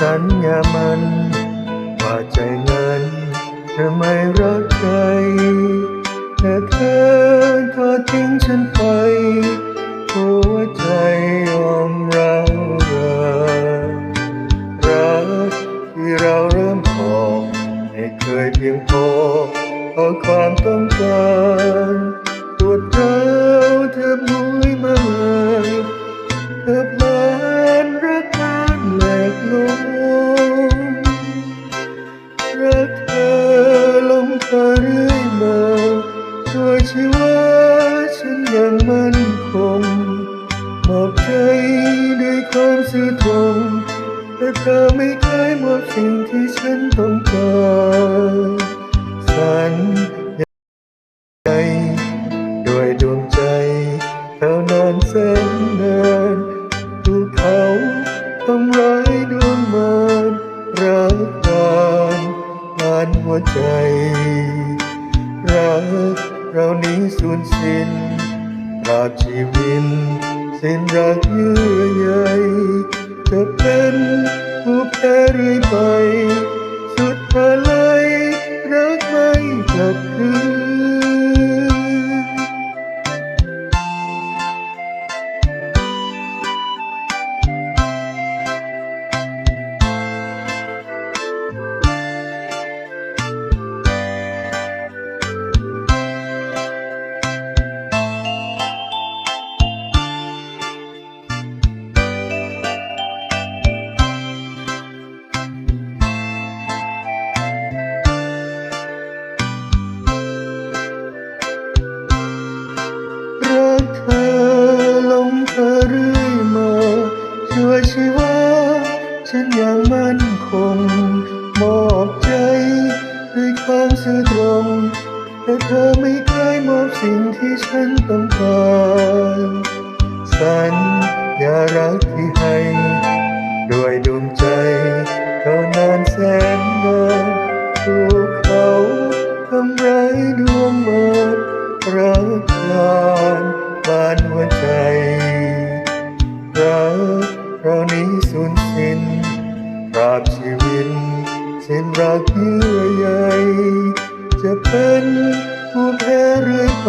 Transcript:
สัญญามันว่าใจนั้นจะไม่รักใครแต่เธอทอดทิ้งฉันไปหัวใจยอมร้าวรานรักที่เราเริ่มพอไม่เคยเพียงพอต่อความต้องการปวดร้าวเธอมุ้ยมาเลยเธอพล ธอเรื่อยมาช่วยชีวาฉันยังมั่นคงมอบใจด้วยความซื่อตรงแต่เธอไม่เคยมอบสิ่งที่ฉันต้องการสัญญาใจด้วยดวงใจเท่านานแสนนานถูกเขาทำร้ายดวงมานรักกานผ่านหัวใจ เรานี้สูญสิ้นตราบชีวิตสิ้นรักเยื่อใยจะเป็นผู้แพ้เรื่อยไป สุดอะไรรักไม่กลับ รื่อยมาช่วยชีวาฉันยังมั่นคง มอบใจด้วยความซื่อตรงแต่เธอไม่เคยมอบสิ่งที่ฉันต้องการ สัญญารักที่ให้ ราบชีวิตสิ้นรักเยื่อใยจะเป็นผู้แพ้เรื่อยไป